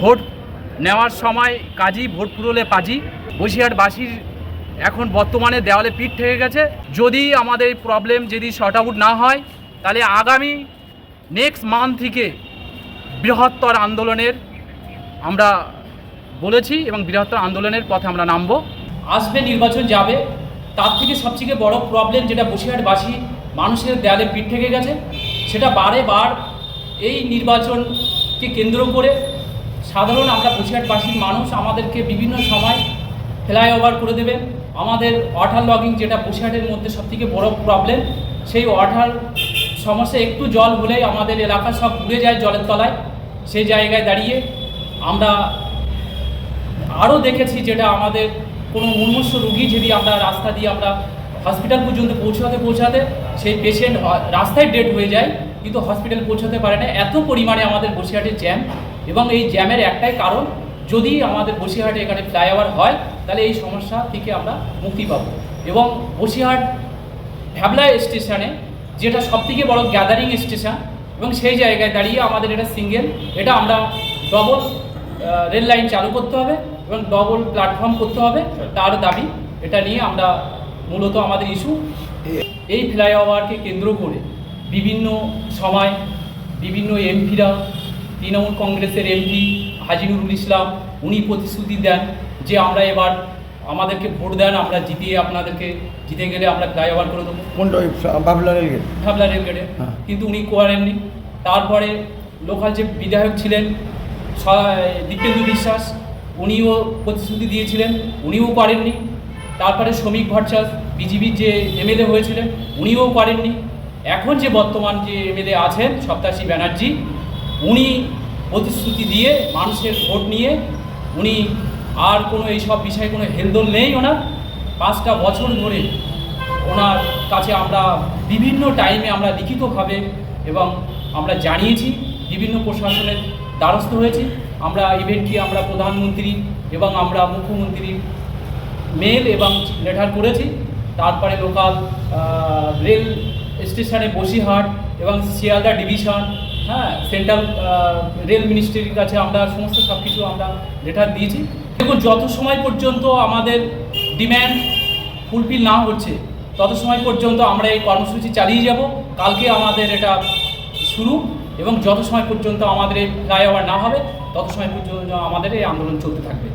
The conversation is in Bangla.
ভোট নেওয়ার সময় কাজী ভোট পুরোলে পাজি। বসিরহাটবাসীর এখন বর্তমানে দেওয়ালে পিঠ থেকে গেছে। যদি আমাদের প্রবলেম যদি শর্ট আউট না হয়, তাহলে আগামী নেক্সট মান্থ থেকে বৃহত্তর আন্দোলনের আমরা বলেছি এবং বৃহত্তর আন্দোলনের পথে আমরা নামবো। আসবে, নির্বাচন যাবে। তার থেকে সবথেকে বড় প্রবলেম যেটা বসিরহাটবাসী মানুষের দেয়ালে পিঠ থেকে গেছে, সেটা বারে বার এই নির্বাচনকে কেন্দ্র করে সাধারণ আমরা বসিরহাটবাসীর মানুষ, আমাদেরকে বিভিন্ন সময় ফ্লাইওভার করে দেবেন আমাদের ওয়াটার লগিং যেটা বসিরহাটের মধ্যে সবথেকে বড় প্রবলেম সেই ওয়াটার সমস্যা একটু জল হলেই আমাদের এলাকা সব ঘুরে যায় জলের তলায়। সেই জায়গায় দাঁড়িয়ে আমরা আরও দেখেছি যেটা আমাদের কোনো মুমূর্ষ রুগী যদি আমরা রাস্তা দিয়ে আমরা হসপিটাল পর্যন্ত পৌঁছাতে পৌঁছাতে সেই পেশেন্ট রাস্তায় ডেড হয়ে যায়, কিন্তু হসপিটাল পৌঁছাতে পারে না। এত পরিমাণে আমাদের বসিরহাটের জ্যাম এবং এই জ্যামের একটাই কারণ, যদি আমাদের বসিরহাটে এখানে ফ্লাইওভার হয়, তাহলে এই সমস্যা থেকে আমরা মুক্তি পাবো। এবং বসিরহাট ভ্যাবলা স্টেশনে যেটা সবথেকে বড় গ্যাদারিং স্টেশন এবং সেই জায়গায় দাঁড়িয়ে আমাদের এটা সিঙ্গেল এটা আমরা ডবল রেল লাইন চালু করতে হবে এবং ডবল প্ল্যাটফর্ম করতে হবে। তার দাবি এটা নিয়ে আমরা মূলত আমাদের ইস্যু এই ফ্লাইওভারকে কেন্দ্র করে বিভিন্ন সময় বিভিন্ন এমপিরা তৃণমূল কংগ্রেসের এমপি হাজি নুরুল ইসলাম উনি প্রতিশ্রুতি দেন যে আমরা এবার আমাদেরকে ভোট দেন আমরা জিতিয়ে আপনাদেরকে জিতে গেলে আমরা ফ্লাইওভার করে দেবো। কোনটা বাবলা রেলগেট? ভাবলা রেলগেটে। হ্যাঁ। কিন্তু উনি করেননি। তারপরে লোকাল যে বিধায়ক ছিলেন দীপেন্দু বিশ্বাস উনিও প্রতিশ্রুতি দিয়েছিলেন উনিও করেননি। তারপরে শ্রমিক ভট্টাচার্য বিজেপির যে এমএলএ হয়েছিলেন উনিও করেননি। এখন যে বর্তমান যে এমএলএ আছেন সপ্তাশী ব্যানার্জি উনি প্রতিশ্রুতি দিয়ে, মানুষের ভোট নিয়ে, উনি আর কোনো এইসব বিষয়ে কোনো হেলদোল নেই ওনার। পাঁচটা বছর ধরে ওনার কাছে আমরা বিভিন্ন টাইমে আমরা লিখিতভাবে এবং আমরা জানিয়েছি, বিভিন্ন প্রশাসনের দ্বারস্থ হয়েছি। আমরা ইভেন্টটি আমরা প্রধানমন্ত্রী এবং আমরা মুখ্যমন্ত্রী মেল এবং লেটার করেছি। তারপরে লোকাল রেল স্টেশনে বসিরহাট এবং শিয়ালদা ডিভিশন হ্যাঁ সেন্ট্রাল রেল মিনিস্ট্রির কাছে আমরা সমস্ত সব কিছু আমরা লেটার দিয়েছি। দেখুন, যত সময় পর্যন্ত আমাদের ডিম্যান্ড ফুলফিল না হচ্ছে, তত সময় পর্যন্ত আমরা এই কর্মসূচি চালিয়ে যাব। কালকে আমাদের এটা শুরু এবং যত সময় পর্যন্ত আমাদের এই ফ্লাইওভার না হবে, তত সময় পর্যন্ত আমাদের এই আন্দোলন চলতে থাকবে।